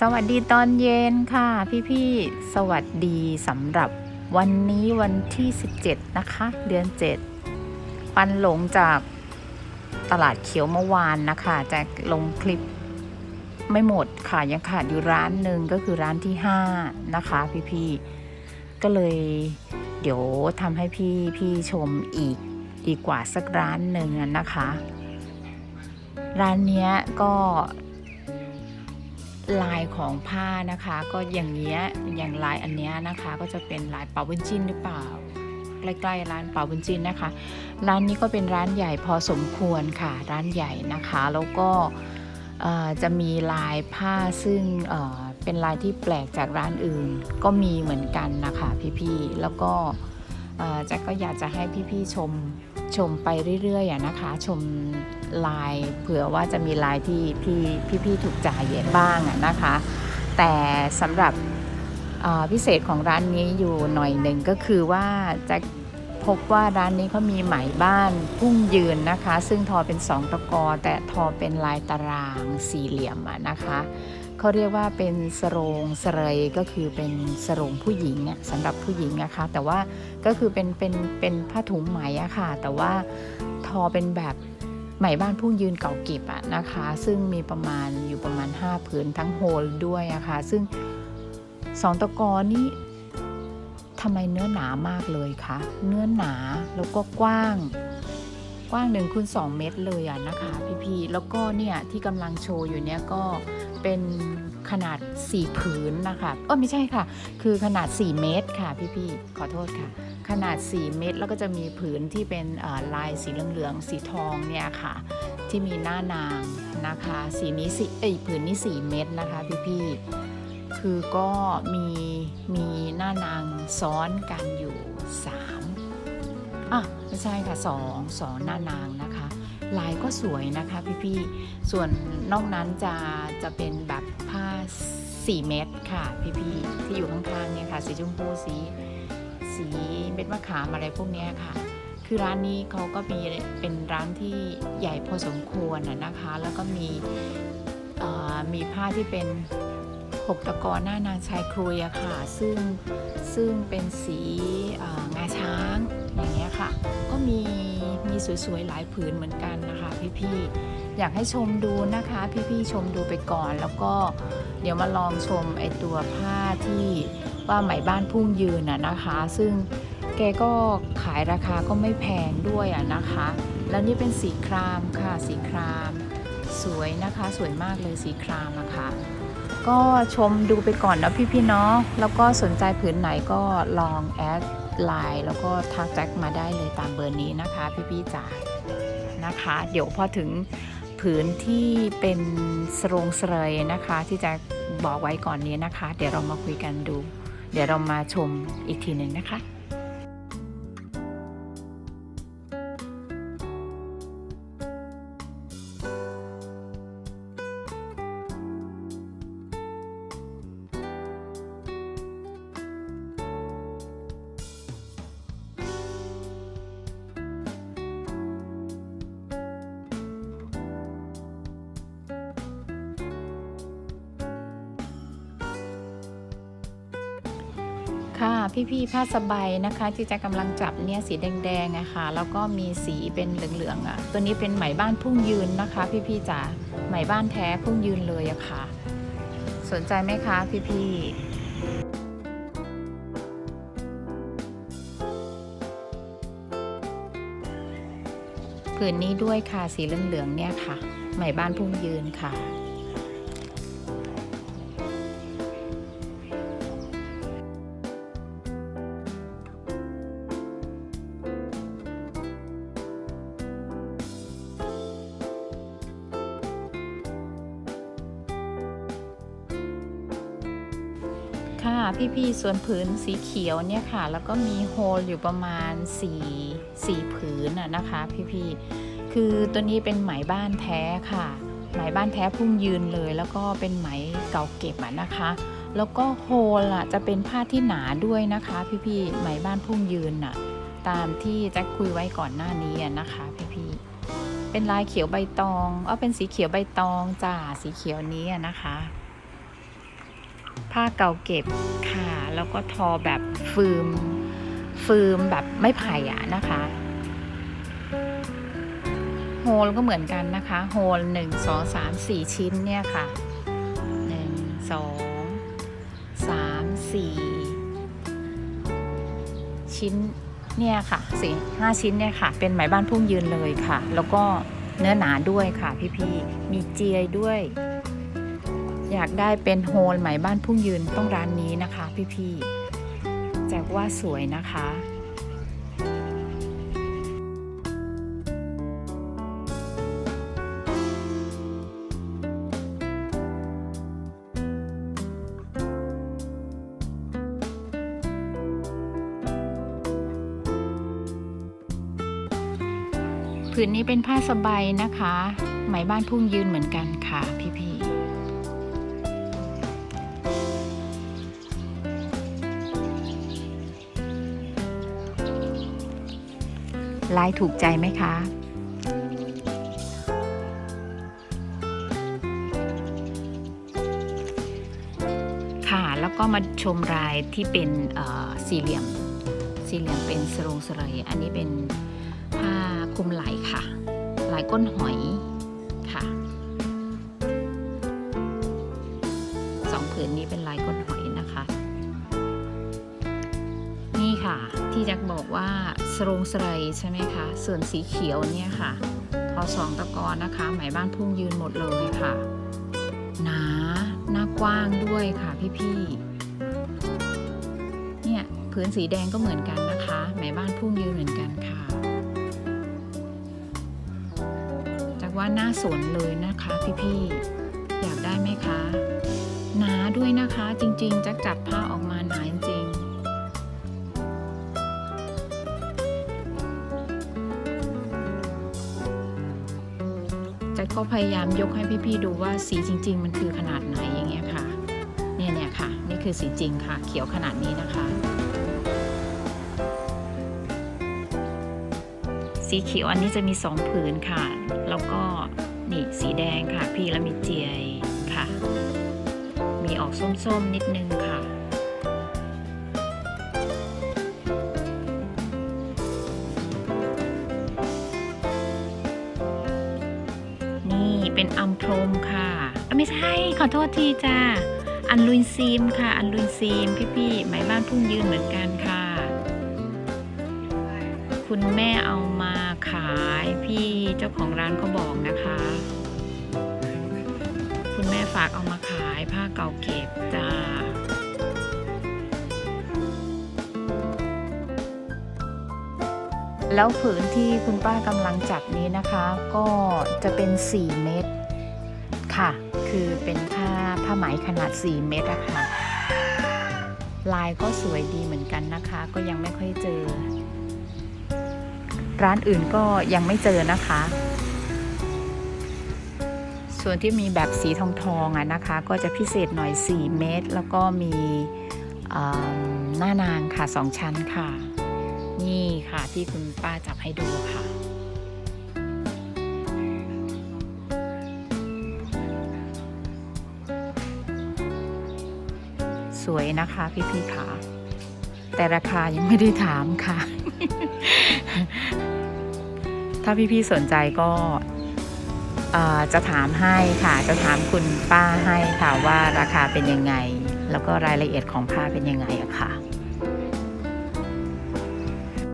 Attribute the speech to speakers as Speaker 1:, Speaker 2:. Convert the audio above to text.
Speaker 1: สวัสดีตอนเย็นค่ะ พี่ๆ สวัสดีสำหรับวันนี้วันที่ 17 นะคะ เดือน 7 ปันหลงจากตลาดเขียวเมื่อวานนะคะ จะลงคลิปไม่หมดค่ะ ยังขาดอยู่ร้านหนึ่งก็คือร้านที่ 5 นะคะ พี่ๆ ก็เลยเดี๋ยวทำให้พี่พี่ชมอีกดีกว่าสักร้านหนึ่งนะคะ ร้านเนี้ยก็ ลายของผ้านะคะ ก็อย่างเงี้ยอย่างลายอันเนี้ยนะคะ ก็จะเป็นลายเป่าบุญจินหรือเปล่า ใกล้ๆร้านเป่าบุญจินนะคะ ร้านนี้ก็เป็นร้านใหญ่พอสมควรค่ะ ร้านใหญ่นะคะ แล้วก็จะมีลายผ้าซึ่งเเป็นลายที่แปลกจากร้านอื่น ก็มีเหมือนกันนะคะพี่ๆแล้วก็แจ็คก็อยากจะให้พี่ๆชม ชมไปเรื่อยๆอะนะคะ ชมลายเผื่อว่าจะมีลายที่พี่พี่ๆถูกใจบ้างอะนะคะ แต่สำหรับพิเศษของร้านนี้อยู่หน่อยหนึ่งก็คือว่าจะพบว่าร้านนี้เขามีไหมบ้านพุ่งยืนนะคะ ซึ่งทอเป็นสองตะกอแต่ทอเป็นลายตารางสี่เหลี่ยมอะนะคะ เขาเรียกว่าเป็นสรงสเรยก็คือเป็นสรงผู้หญิงอะสำหรับผู้หญิงนะคะแต่ว่าก็คือเป็นเป็นเป็นผ้าถุงไหมอะค่ะ แต่ว่าทอเป็นแบบไหมบ้านพุ่งยืนเก่าเก็บอะนะคะ ซึ่งมีประมาณอยู่ประมาณ 5 ผืนทั้งโฮลด้วยอะค่ะซึ่งสองตะกอนี่ทำไมเนื้อหนามากเลยคะเนื้อหนาแล้วก็กว้างกว้าง1คูณ2เมตรเลยอะนะคะพี่ๆแล้วก็เนี่ยที่กำลังโชว์อยู่เนี่ยก็ เป็นขนาด 4 ผืนนะคะเออไม่ใช่ค่ะ คือขนาด 4 เมตรค่ะพี่ๆขอโทษค่ะ ขนาด 4 เมตรแล้วก็จะมีผืนที่เป็นลายสีเหลืองๆสีทองเนี่ยค่ะ ที่มีหน้านางนะคะ สีนี้สีเอ้ยผืนนี้ 4 เมตรนะคะพี่ๆคือก็มีมีหน้านางซ้อนกันอยู่ 3อะไม่ใช่ค่ะสองสองหน้านางนะคะ ลายก็สวยนะคะพี่ๆ ส่วนนอกนั้นจะจะเป็นแบบผ้า 4 เม็ดค่ะพี่ๆ ที่อยู่ข้างๆเนี่ยค่ะ สีชมพูสีสีเม็ดมะขามอะไรพวกนี้ค่ะ คือร้านนี้เขาก็มีเป็นร้านที่ใหญ่พอสมควรนะคะ แล้วก็มีมีผ้าที่เป็นหกตะกอนหน้านางชายครุยอะค่ะ ซึ่ง ซึ่งเป็นสีงาช้างอย่างเงี้ยค่ะ ก็มีมีสวยๆหลายผืนเหมือนกันนะคะพี่ๆอยากให้ชมดูนะคะ พี่ๆชมดูไปก่อน แล้วก็เดี๋ยวมาลองชมไอตัวผ้าที่ว่าไหมบ้านพุ่งยืนน่ะนะคะ ซึ่งแกก็ขายราคาก็ไม่แพงด้วยอะนะคะ แล้วนี่เป็นสีครามค่ะสีคราม สวยนะคะสวยมากเลยสีครามอะค่ะ ก็ชมดูไปก่อนนะพี่ๆเนาะแล้วก็สนใจผืนไหนก็ลองแอดไลน์แล้วก็ทักแจ็คมาได้เลยตามเบอร์นี้นะคะ พี่ๆจ๋านะคะ เดี๋ยวพอถึงผืนที่เป็นสรงเสเรยนะคะ ที่จะบอกไว้ก่อนนี้นะคะ เดี๋ยวเรามาคุยกันดู เดี๋ยวเรามาชมอีกทีหนึ่งนะคะ ค่ะพี่ๆผ้าสบายนะคะที่จะกำลังจับเนี่ยสีแดงๆอะค่ะแล้วก็มีสีเป็นเหลืองๆอะตัวนี้เป็นไหมบ้านพุ่งยืนนะคะ พี่ๆจ๋าไหมบ้านแท้พุ่งยืนเลยอะค่ะ สนใจไหมคะพี่ๆผืนนี้ด้วยค่ะสีเหลืองๆเนี่ยค่ะ ไหมบ้านพุ่งยืนค่ะ พี่ๆส่วนผืนสีเขียวเนี่ยค่ะ แล้วก็มีโฮลอยู่ประมาณ4 4ผืนน่ะนะคะพี่ๆคือตัวนี้เป็นไหมบ้านแท้ค่ะ ไหมบ้านแท้พุ่งยืนเลย แล้วก็เป็นไหมเก่าเก็บอะนะคะ แล้วก็โฮลอะจะเป็นผ้าที่หนาด้วยนะคะ พี่ๆไหมบ้านพุ่งยืนน่ะตามที่แจ็คคุยไว้ก่อนหน้านี้อะนะคะพี่ๆเป็นลายเขียวใบตองเอาเป็นสีเขียวใบตองจ้าสีเขียวนี้อะนะคะ ผ้าเก่าเก็บค่ะ แล้วก็ทอแบบฟืม ฟืมแบบไม่ไผ่อะนะคะโฮลก็เหมือนกันนะคะ โฮลหนึ่งสองสามสี่ชิ้นเนี่ยค่ะหนึ่งสองสามสี่ชิ้นเนี่ยค่ะสี่ห้าชิ้นเนี่ยค่ะ เป็นไหมบ้านพุ่งยืนเลยค่ะ แล้วก็เนื้อหนาด้วยค่ะพี่ๆมีเจียด้วย อยากได้เป็นโฮลไหมบ้านพุ่งยืนต้องร้านนี้นะคะ พี่ๆแจกว่าสวยนะคะผืนนี้เป็นผ้าสบายนะคะ ไหมบ้านพุ่งยืนเหมือนกันค่ะพี่ๆ ลายถูกใจไหมคะ ค่ะแล้วก็มาชมลายที่เป็นสี่เหลี่ยม สี่เหลี่ยมเป็นสรงสลยอันนี้เป็นผ้าคลุมไหล่ค่ะลายก้นหอยค่ะสองผืนนี้เป็น ค่ะ ที่จักบอกว่าสรงสไลใช่ไหมคะ ส่วนสีเขียวเนี่ยค่ะทอสองตะกอนนะคะไหมบ้านพุ่งยืนหมดเลยค่ะ หนาหน้ากว้างด้วยค่ะพี่ๆเนี่ยผืนสีแดงก็เหมือนกันนะคะไหมบ้านพุ่งยืนเหมือนกันค่ะ จากว่าหน้าสนเลยนะคะพี่ๆอยากได้ไหมคะ หนาด้วยนะคะจริงๆจะจับผ้าออกมา ๆจัดก็พยายามยกให้พี่ๆดูว่าสีจริง ๆ มันคือขนาดไหนอย่างเงี้ยค่ะ เนี่ยเนี่ยค่ะ นี่คือสีจริงค่ะ เขียวขนาดนี้นะคะ สีเขียวอันนี้จะมีสองผืนค่ะ แล้วก็นี่สีแดงค่ะ พี่แล้วมีเจียค่ะ มีออกส้มๆนิดนึงค่ะ นี่เป็นอัมพรมค่ะไม่ใช่ขอโทษทีจ้าอันลุนซีมค่ะ อันลุนซีมพี่ๆไหมายบ้านพุ่งยืนเหมือนกันค่ะ คุณแม่เอามาขายพี่เจ้าของร้านเขาบอกนะคะ คุณแม่ฝากเอามาขายผ้าเก่าเก็บจ้า แล้วผืนที่คุณป้ากำลังจับนี้นะคะ ก็จะเป็น 4 เม็ดค่ะ คือเป็นผ้าผ้าไหมขนาด 4 เม็ดอะค่ะ ลายก็สวยดีเหมือนกันนะคะ ก็ยังไม่ค่อยเจอ ร้านอื่นก็ยังไม่เจอนะคะ ส่วนที่มีแบบสีทองทองอะนะคะ ก็จะพิเศษหน่อย 4 เมตร แล้วก็มีหน้านางค่ะ 2 ชั้นค่ะ นี่ค่ะที่คุณป้าจับให้ดูค่ะสวยนะคะพี่ๆค่ะแต่ราคายังไม่ได้ถามค่ะ ถ้าพี่ๆสนใจก็จะถามให้ค่ะ จะถามคุณป้าให้ค่ะว่าราคาเป็นยังไง แล้วก็รายละเอียดของผ้าเป็นยังไงอะค่ะ